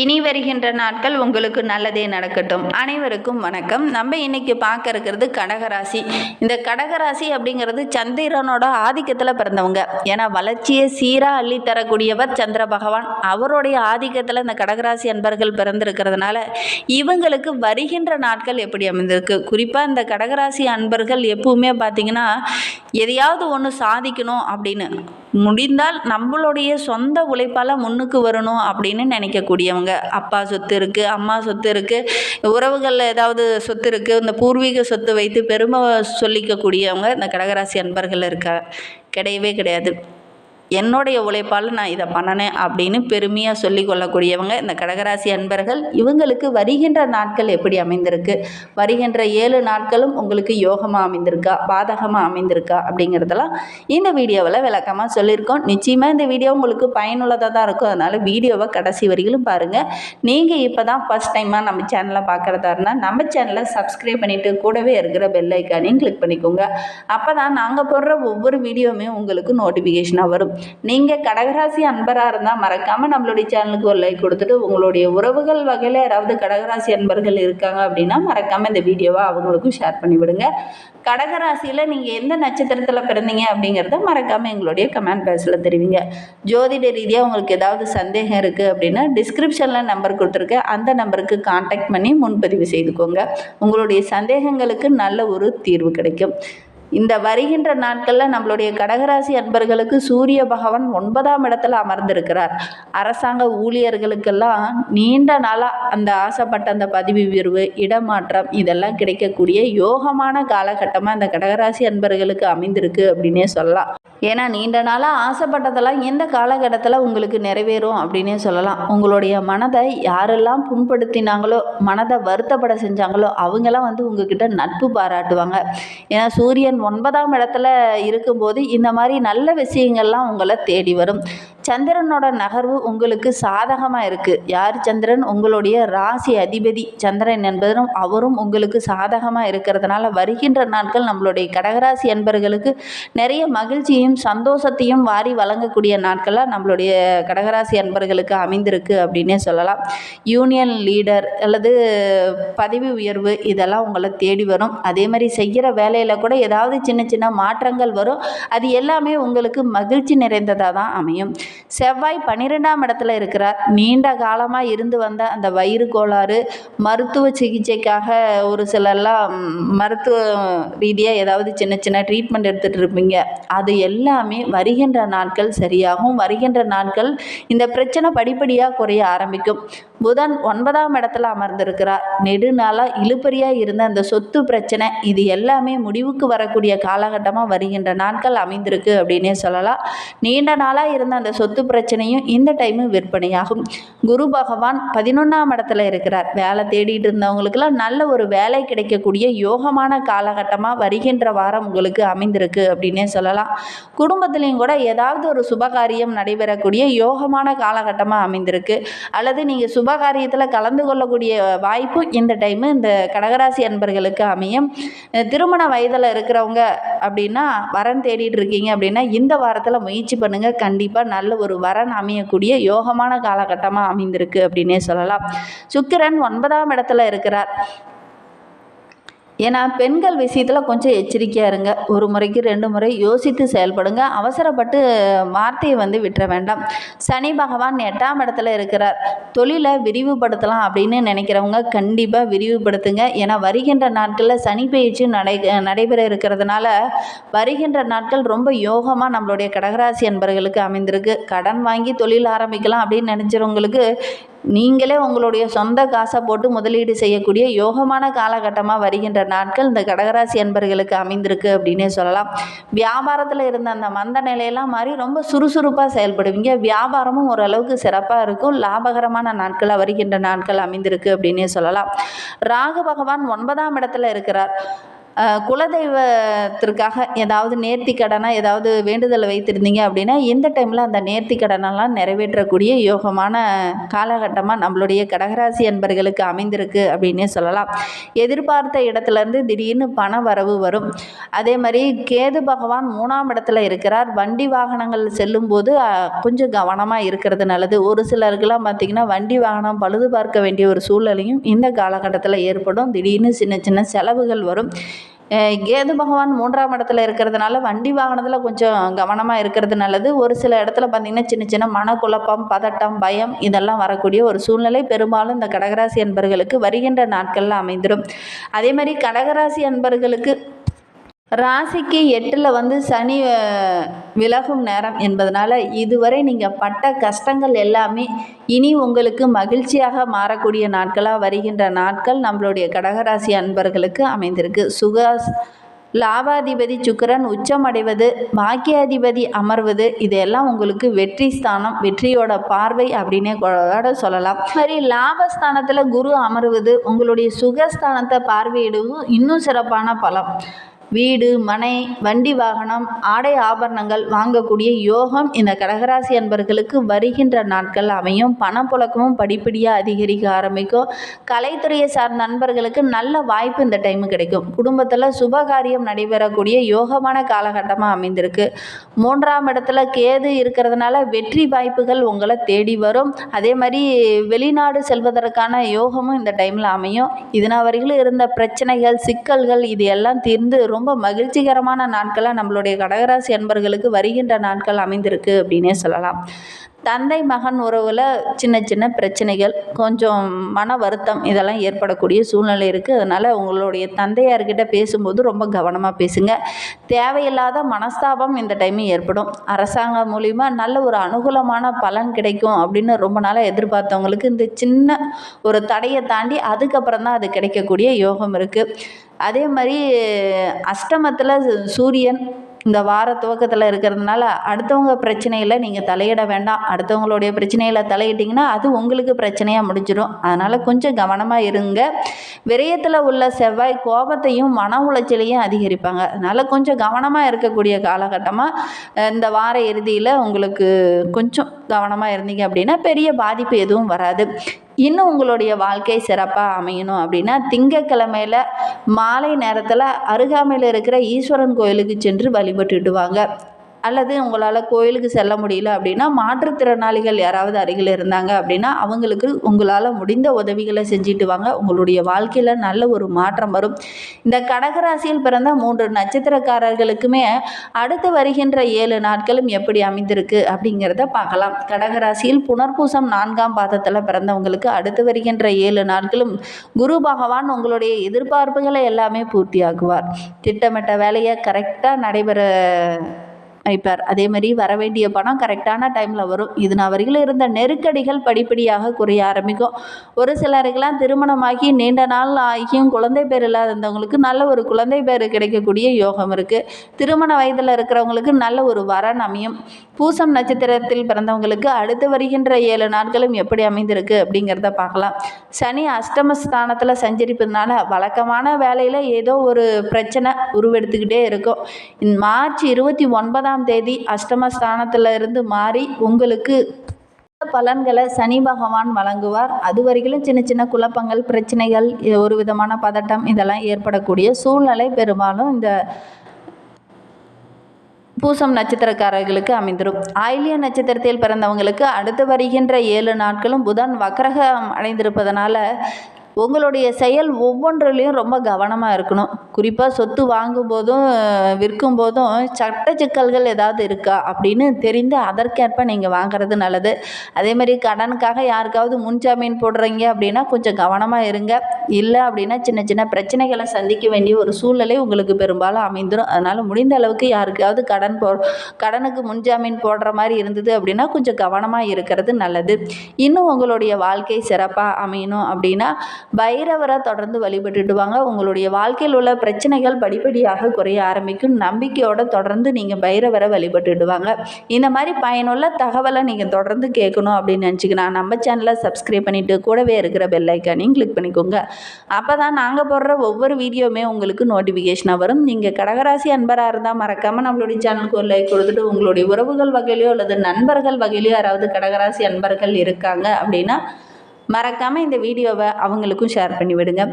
இனி வருகின்ற நாட்கள் உங்களுக்கு நல்லதே நடக்கட்டும். அனைவருக்கும் வணக்கம். நம்ம இன்னைக்கு பார்க்க இருக்கிறது கடகராசி. இந்த கடகராசி அப்படிங்கிறது சந்திரனோட ஆதிக்கத்தில் பிறந்தவங்க. ஏன்னா வளர்ச்சியை சீராக அள்ளி தரக்கூடியவர் சந்திர பகவான். அவருடைய ஆதிக்கத்தில் இந்த கடகராசி அன்பர்கள் பிறந்திருக்கிறதுனால இவங்களுக்கு வருகின்ற நாட்கள் எப்படி அமைந்திருக்கு? குறிப்பாக இந்த கடகராசி அன்பர்கள் எப்பவுமே பார்த்தீங்கன்னா எதையாவது ஒன்று சாதிக்கணும் அப்படின்னு. முடிந்தால் நம்மளுடைய சொந்த உழைப்பால் முன்னுக்கு வரணும் அப்படின்னு நினைக்கக்கூடியவங்க. அப்பா சொத்து இருக்குது அம்மா சொத்து இருக்குது உறவுகளில் ஏதாவது சொத்து இருக்குது இந்த பூர்வீக சொத்து வைத்து பெருமை சொல்லிக்கக்கூடியவங்க இந்த கடகராசி அன்பர்கள் இருக்கா கிடையவே கிடையாது. என்னுடைய உழைப்பால் நான் இதை பண்ணினேன் அப்படின்னு பெருமையாக சொல்லிக்கொள்ளக்கூடியவங்க இந்த கடகராசி அன்பர்கள். இவங்களுக்கு வருகின்ற நாட்கள் எப்படி அமைந்திருக்கு? வருகின்ற ஏழு நாட்களும் உங்களுக்கு யோகமாக அமைந்திருக்கா? பாதகமாக அமைந்திருக்கா? அப்படிங்கிறதெல்லாம் இந்த வீடியோவில் விளக்கமாக சொல்லியிருக்கோம். நிச்சயமாக இந்த வீடியோ உங்களுக்கு பயனுள்ளதாக தான் இருக்கும். அதனால் வீடியோவை கடைசி வரையிலும் பாருங்கள் நீங்கள் இப்போ தான் ஃபஸ்ட் டைமாக நம்ம சேனலை பார்க்குறதா இருந்தால் நம்ம சேனலை சப்ஸ்கிரைப் பண்ணிவிட்டு கூடவே இருக்கிற பெல் ஐக்கானையும் கிளிக் பண்ணிக்கோங்க. அப்போ தான் நாங்கள் போடுற ஒவ்வொரு வீடியோவுமே உங்களுக்கு நோட்டிஃபிகேஷனாக வரும். நீங்கள் கடகராசி அன்பராக இருந்தால் மறக்காமல் நம்மளுடைய சேனலுக்கு ஒரு லைக் கொடுத்துட்டு உங்களுடைய உறவுகள் வகையில் யாராவது கடகராசி அன்பர்கள் இருக்காங்க அப்படின்னா மறக்காமல் இந்த வீடியோவை அவங்களுக்கும் ஷேர் பண்ணிவிடுங்க. கடகராசியில் நீங்கள் எந்த நட்சத்திரத்தில் பிறந்தீங்க அப்படிங்கிறத மறக்காமல் எங்களுடைய கமெண்ட் பாக்ஸில் தெரிவிங்க. ஜோதிட ரீதியாக உங்களுக்கு ஏதாவது சந்தேகம் இருக்குது அப்படின்னா டிஸ்கிரிப்ஷனில் நம்பர் கொடுத்துருக்கேன். அந்த நம்பருக்கு காண்டாக்ட் பண்ணி முன்பதிவு செய்துக்கோங்க. உங்களுடைய சந்தேகங்களுக்கு நல்ல ஒரு தீர்வு கிடைக்கும். இந்த வருகின்ற நாட்களில் நம்மளுடைய கடகராசி அன்பர்களுக்கு சூரிய பகவான் ஒன்பதாம் இடத்துல அமர்ந்திருக்கிறார். அரசாங்க ஊழியர்களுக்கெல்லாம் நீண்ட நாளாக அந்த ஆசைப்பட்ட அந்த பதவி உயர்வு இடமாற்றம் இதெல்லாம் கிடைக்கக்கூடிய யோகமான காலகட்டமாக இந்த கடகராசி அன்பர்களுக்கு அமைந்திருக்கு அப்படின்னே சொல்லலாம். ஏன்னா நீண்ட நாளாக ஆசைப்பட்டதெல்லாம் எந்த காலகட்டத்தில் உங்களுக்கு நிறைவேறும் அப்படின்னே சொல்லலாம். உங்களுடைய மனதை யாரெல்லாம் புண்படுத்தினாங்களோ மனதை வருத்தப்பட செஞ்சாங்களோ அவங்கெல்லாம் வந்து உங்ககிட்ட நட்பு பாராட்டுவாங்க. ஏன்னா சூரியன் ஒன்பதாம் இடத்துல இருக்கும்போது இந்த மாதிரி நல்ல விஷயங்கள்லாம் உங்களை தேடி வரும். சந்திரனோட நகர்வு உங்களுக்கு சாதகமாக இருக்குது யார் சந்திரன்? உங்களுடைய ராசி அதிபதி சந்திரன் என்பதும் அவரும் உங்களுக்கு சாதகமாக இருக்கிறதுனால வருகின்ற நாட்கள் நம்மளுடைய கடகராசி அன்பர்களுக்கு நிறைய மகிழ்ச்சியும் சந்தோஷத்தையும் வாரி வழங்கக்கூடிய நாட்களாக நம்மளுடைய கடகராசி அன்பர்களுக்கு அமைந்திருக்கு அப்படின்னே சொல்லலாம். யூனியன் லீடர் அல்லது பதவி உயர்வு இதெல்லாம் உங்களை தேடி வரும். அதே மாதிரி செய்கிற வேலையில் கூட ஏதாவது சின்ன சின்ன மாற்றங்கள் வரும். அது எல்லாமே உங்களுக்கு மகிழ்ச்சி நிறைந்ததாக தான் அமையும். செவ்வாய் பன்னிரெண்டாம் இடத்துல இருக்கிறார். நீண்ட காலமாக இருந்து வந்த அந்த வயிறு கோளாறு மருத்துவ சிகிச்சைக்காக ஒரு சிலர்லாம் மருத்துவ ரீதியாக ஏதாவது சின்ன சின்ன ட்ரீட்மெண்ட் எடுத்துகிட்டு இருப்பீங்க. அது எல்லாமே வருகின்ற நாட்கள் சரியாகும். வருகின்ற நாட்கள் இந்த பிரச்சனை படிப்படியாக குறைய ஆரம்பிக்கும். புதன் ஒன்பதாம் இடத்துல அமர்ந்திருக்கிறார். நெடுநாளாக இழுபறியாக இருந்த அந்த சொத்து பிரச்சனை இது எல்லாமே முடிவுக்கு வரக்கூடிய காலகட்டமாக வருகின்ற நாட்கள் அமைந்திருக்கு அப்படின்னே சொல்லலாம். நீண்ட நாளாக இருந்த அந்த சொத்து சொத்து பிரச்சனையும் இந்த டைமு விற்பனையாகும். குரு பகவான் பதினொன்றாம் இடத்துல இருக்கிறார். வேலை தேடிட்டு இருந்தவங்களுக்கெல்லாம் நல்ல ஒரு வேலை கிடைக்கக்கூடிய யோகமான காலகட்டமாக வருகின்ற வாரம் உங்களுக்கு அமைந்திருக்கு அப்படின்னே சொல்லலாம். குடும்பத்துலேயும் கூட ஏதாவது ஒரு சுபகாரியம் நடைபெறக்கூடிய யோகமான காலகட்டமாக அமைந்திருக்கு. அல்லது நீங்கள் சுபகாரியத்தில் கலந்து கொள்ளக்கூடிய வாய்ப்பு இந்த டைமு இந்த கடகராசி அன்பர்களுக்கு அமையும். திருமண வயதில் இருக்கிறவங்க அப்படின்னா வரன் தேடிட்டு இருக்கீங்க அப்படின்னா இந்த வாரத்தில் முயற்சி பண்ணுங்கள் கண்டிப்பாக நல்ல ஒரு வரன் அமையக்கூடிய யோகமான காலகட்டமாக அமைந்திருக்கு அப்படின்னே சொல்லலாம். சுக்கிரன் ஒன்பதாம் இடத்துல இருக்கிறார். ஏன்னா பெண்கள் விஷயத்தில் கொஞ்சம் எச்சரிக்கையாக இருங்க. ஒரு முறைக்கு ரெண்டு முறை யோசித்து செயல்படுங்க. அவசரப்பட்டு வார்த்தையை வந்து விட்டுற வேண்டாம். சனி பகவான் எட்டாம் இடத்துல இருக்கிறார். தொழிலை விரிவுபடுத்தலாம் அப்படின்னு நினைக்கிறவங்க கண்டிப்பாக விரிவுபடுத்துங்க. ஏன்னா வருகின்ற நாட்களில் சனி பயிற்சி நடை நடைபெற இருக்கிறதுனால வருகின்ற நாட்கள் ரொம்ப யோகமாக நம்மளுடைய கடகராசி அன்பர்களுக்கு அமைந்திருக்கு. கடன் வாங்கி தொழில் ஆரம்பிக்கலாம் அப்படின்னு நினச்சிறவங்களுக்கு நீங்களே உங்களுடைய சொந்த காசை போட்டு முதலீடு செய்யக்கூடிய யோகமான காலகட்டமாக வருகின்ற நாட்கள் இந்த கடகராசி அன்பர்களுக்கு அமைந்திருக்கு அப்படின்னே சொல்லலாம். வியாபாரத்தில் இருந்த அந்த மந்த நிலையெல்லாம் மாதிரி ரொம்ப சுறுசுறுப்பாக செயல்படுவீங்க. வியாபாரமும் ஓரளவுக்கு சிறப்பாக இருக்கும். லாபகரமான நாட்களாக வருகின்ற நாட்கள் அமைந்திருக்கு அப்படின்னே சொல்லலாம். ராகு பகவான் ஒன்பதாம் இடத்துல இருக்கிறார். குலதெய்வத்திற்காக ஏதாவது நேர்த்தி கடனாக ஏதாவது வேண்டுதலை வைத்திருந்தீங்க அப்படின்னா இந்த டைமில் அந்த நேர்த்தி கடனெல்லாம் நிறைவேற்றக்கூடிய யோகமான காலகட்டமாக நம்மளுடைய கடகராசி அன்பர்களுக்கு அமைந்திருக்கு அப்படின்னே சொல்லலாம். எதிர்பார்த்த இடத்துலேருந்து திடீர்னு பண வரவு வரும். அதே மாதிரி கேது பகவான் மூணாம் இடத்துல இருக்கிறார். வண்டி வாகனங்கள் செல்லும்போது கொஞ்சம் கவனமாக இருக்கிறது நல்லது. ஒரு சிலருக்கெல்லாம் பார்த்திங்கன்னா வண்டி வாகனம் பழுது பார்க்க வேண்டிய ஒரு சூழ்நிலையும் இந்த காலகட்டத்தில் ஏற்படும். திடீர்னு சின்ன சின்ன செலவுகள் வரும். கேது பகவான் மூன்றாம் இடத்துல இருக்கிறதுனால வண்டி வாகனத்தில் கொஞ்சம் கவனமாக இருக்கிறது நல்லது. ஒரு சில இடத்துல பார்த்திங்கன்னா சின்ன சின்ன மனக்குழப்பம் பதட்டம் பயம் இதெல்லாம் வரக்கூடிய ஒரு சூழ்நிலை. பெரும்பாலும் இந்த கடகராசி அன்பர்களுக்கு வருகின்ற நாட்களில் அமைந்துடும் அதே மாதிரி கடகராசி அன்பர்களுக்கு ராசிக்கு எட்டில் வந்து சனி விலகும் நேரம் என்பதனால இதுவரை நீங்கள் பட்ட கஷ்டங்கள் எல்லாமே இனி உங்களுக்கு மகிழ்ச்சியாக மாறக்கூடிய நாட்களாக வருகின்ற நாட்கள் நம்மளுடைய கடகராசி அன்பர்களுக்கு அமைந்திருக்கு. சுகாஸ் லாபாதிபதி சுக்கிரன் உச்சமடைவது பாக்கியாதிபதி அமர்வது இதெல்லாம் உங்களுக்கு வெற்றி ஸ்தானம் வெற்றியோட பார்வை அப்படின்னே கூட சொல்லலாம். சரி லாபஸ்தானத்தில் குரு அமர்வது உங்களுடைய சுகஸ்தானத்தை பார்வையிடுவதும் இன்னும் சிறப்பான பலம். வீடு மனை வண்டி வாகனம் ஆடை ஆபரணங்கள் வாங்கக்கூடிய யோகம் இந்த கடகராசி அன்பர்களுக்கு வருகின்ற நாட்கள் அமையும். பணப்புழக்கமும் படிப்படியாக அதிகரிக்க ஆரம்பிக்கும். கலைத்துறையை சார்ந்த நண்பர்களுக்கு நல்ல வாய்ப்பு இந்த டைமு கிடைக்கும். குடும்பத்தில் சுபகாரியம் நடைபெறக்கூடிய யோகமான காலகட்டமாக அமைந்திருக்கு. மூன்றாம் இடத்துல கேது இருக்கிறதுனால வெற்றி வாய்ப்புகள் உங்களை தேடி வரும். அதே மாதிரி வெளிநாடு செல்வதற்கான யோகமும் இந்த டைமில் அமையும். இதனால் வரையிலும் இருந்த பிரச்சனைகள் சிக்கல்கள் இது எல்லாம் தீர்ந்து ரொம்ப மகிழ்ச்சிகரமான நாட்களாக நம்மளுடைய கடகராசி அன்பர்களுக்கு வருகின்ற நாட்கள் அமைந்திருக்கு அப்படின்னே சொல்லலாம். தந்தை மகன் உறவில் சின்ன சின்ன பிரச்சனைகள் கொஞ்சம் மன வருத்தம் இதெல்லாம் ஏற்படக்கூடிய சூழ்நிலை இருக்குது அதனால் உங்களுடைய தந்தையார்கிட்ட பேசும்போது ரொம்ப கவனமாக பேசுங்க. தேவையில்லாத மனஸ்தாபம் இந்த டைம் ஏற்படும். அரசாங்கம் மூலிமா நல்ல ஒரு அனுகூலமான பலன் கிடைக்கும் அப்படின்னு ரொம்ப நாளாக எதிர்பார்த்தவங்களுக்கு இந்த சின்ன ஒரு தடையை தாண்டி அதுக்கப்புறம் தான் அது கிடைக்கக்கூடிய யோகம் இருக்குது அதே மாதிரி அஷ்டமத்தில் சூரியன் இந்த வார துவக்கத்தில் இருக்கிறதுனால அடுத்தவங்க பிரச்சனையில் நீங்கள் தலையிட வேண்டாம். அடுத்தவங்களுடைய பிரச்சனையில் தலையிட்டிங்கன்னா அது உங்களுக்கு பிரச்சனையாக முடிஞ்சிடும் அதனால் கொஞ்சம் கவனமாக இருங்க. விரயத்தில் உள்ள செவ்வாய் கோபத்தையும் மன உளைச்சலையும் அதிகரிப்பாங்க. அதனால் கொஞ்சம் கவனமாக இருக்கக்கூடிய காலகட்டமாக இந்த வார இறுதியில் உங்களுக்கு கொஞ்சம் கவனமாக இருந்தீங்க அப்படின்னா பெரிய பாதிப்பு எதுவும் வராது. இன்னும் உங்களுடைய வாழ்க்கை சிறப்பாக அமையணும் அப்படின்னா திங்கக்கிழமையில் மாலை நேரத்தில் அருகாமையில் இருக்கிற ஈஸ்வரன் கோயிலுக்கு சென்று வழிபட்டுட்டு வாங்க. அல்லது உங்களால் கோயிலுக்கு செல்ல முடியல அப்படின்னா மாற்றுத்திறனாளிகள் யாராவது அருகில் இருந்தாங்க அப்படின்னா அவங்களுக்கு உங்களால் முடிந்த உதவிகளை செஞ்சுட்டு வாங்க. உங்களுடைய வாழ்க்கையில் நல்ல ஒரு மாற்றம் வரும். இந்த கடகராசியில் பிறந்த மூன்று நட்சத்திரக்காரர்களுக்குமே அடுத்து வருகின்ற ஏழு நாட்களும் எப்படி அமைந்திருக்கு அப்படிங்கிறத பார்க்கலாம். கடகராசியில் புனர்பூசம் நான்காம் பாதத்தில் பிறந்தவங்களுக்கு அடுத்து வருகின்ற ஏழு நாட்களும் குரு பகவான் உங்களுடைய எதிர்பார்ப்புகளை எல்லாமே பூர்த்தியாக்குவார். திட்டமிட்ட வேலையை கரெக்டாக நடைபெற வைப்பார் அதே மாதிரி வர வேண்டிய பணம் கரெக்டான டைமில் வரும். இது நான் வரையில் இருந்த நெருக்கடிகள் படிப்படியாக குறைய ஆரம்பிக்கும். ஒரு சிலருக்கெல்லாம் திருமணமாகி நீண்ட நாள் ஆகியும் குழந்தை பேர் இல்லாதவங்களுக்கு நல்ல ஒரு குழந்தை பேர் கிடைக்கக்கூடிய யோகம் இருக்குது திருமண வயதில் இருக்கிறவங்களுக்கு நல்ல ஒரு வரன் அமையும். பூசம் நட்சத்திரத்தில் பிறந்தவங்களுக்கு அடுத்து வருகின்ற ஏழு நாட்களும் எப்படி அமைந்திருக்கு அப்படிங்கிறத பார்க்கலாம். சனி அஷ்டமஸ்தானத்தில் சஞ்சரிப்பதுனால வழக்கமான வேலையில் ஏதோ ஒரு பிரச்சனை உருவெடுத்துக்கிட்டே இருக்கும். மார்ச் இருபத்தி ஒன்பதாம் தேதி அஷ்டமஸ்தானத்தில் இருந்து மாறி உங்களுக்கு பலன்களை சனி பகவான் வழங்குவார். அது வரைக்கும் சின்ன சின்ன குழப்பங்கள் பிரச்சனைகள் ஒரு விதமான பதட்டம் இதெல்லாம் ஏற்படக்கூடிய சூழ்நிலை பெரும்பாலும் இந்த பூசம் நட்சத்திரக்காரர்களுக்கு அமைந்திரும். ஆயிலிய நட்சத்திரத்தில் பிறந்தவங்களுக்கு அடுத்து வருகின்ற ஏழு நாட்களும் புதன் வக்கரகம் அடைந்திருப்பதனால உங்களுடைய செயல் ஒவ்வொன்றிலையும் ரொம்ப கவனமாக இருக்கணும். குறிப்பாக சொத்து வாங்கும் போதும் விற்கும் போதும் சட்ட சிக்கல்கள் ஏதாவது இருக்கா அப்படின்னு தெரிந்து அதற்கேற்ப நீங்கள் வாங்குறது நல்லது. அதே மாதிரி கடனுக்காக யாருக்காவது முன்ஜாமீன் போடுறீங்க அப்படின்னா கொஞ்சம் கவனமாக இருங்க. இல்லை அப்படின்னா சின்ன சின்ன பிரச்சனைகளை சந்திக்க வேண்டிய ஒரு சூழ்நிலை உங்களுக்கு பெரும்பாலும் அமைந்துடும் அதனால் முடிந்த அளவுக்கு யாருக்காவது கடன் போ கடனுக்கு முன்ஜாமீன் போடுற மாதிரி இருந்தது அப்படின்னா கொஞ்சம் கவனமாக இருக்கிறது நல்லது. இன்னும் உங்களுடைய வாழ்க்கை சிறப்பாக அமையணும் அப்படின்னா பைரவரை தொடர்ந்து வழிபட்டுட்டு வாங்க உங்களுடைய வாழ்க்கையில் உள்ள பிரச்சனைகள் படிப்படியாக குறைய ஆரம்பிக்கும். நம்பிக்கையோடு தொடர்ந்து நீங்கள் பைரவரை வழிபட்டுட்டு வாங்க இந்த மாதிரி பயனுள்ள தகவலை நீங்கள் தொடர்ந்து கேட்கணும் அப்படின்னு நினச்சிக்கினா நம்ம சேனலை சப்ஸ்கிரைப் பண்ணிவிட்டு கூடவே இருக்கிற பெல்லைக்கானையும் கிளிக் பண்ணிக்கோங்க. அப்போ தான் நாங்கள் போடுற ஒவ்வொரு வீடியோவுமே உங்களுக்கு நோட்டிஃபிகேஷனாக வரும். நீங்கள் கடகராசி அன்பராக இருந்தால் மறக்காமல் நம்மளுடைய சேனலுக்கு ஒரு லைக் கொடுத்துட்டு உங்களுடைய உறவுகள் வகையிலையோ அல்லது நண்பர்கள் வகையிலையோ யாராவது கடகராசி அன்பர்கள் இருக்காங்க அப்படின்னா மறக்காமல் இந்த வீடியோவை அவங்களுக்கும் ஷேர் பண்ணி விடுங்க.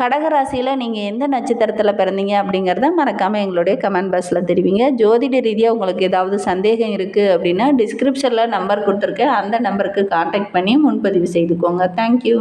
கடகராசியில் நீங்கள் எந்த நட்சத்திரத்தில் பிறந்தீங்க அப்படிங்கிறத மறக்காமல் எங்களுடைய கமெண்ட் பாக்ஸில் தெரிவிங்க. ஜோதிட ரீதியாக உங்களுக்கு ஏதாவது சந்தேகம் இருக்குது அப்படின்னா டிஸ்கிரிப்ஷனில் நம்பர் கொடுத்துருக்கேன். அந்த நம்பருக்கு காண்டாக்ட் பண்ணி முன்பதிவு செய்துக்கோங்க. தேங்க்யூ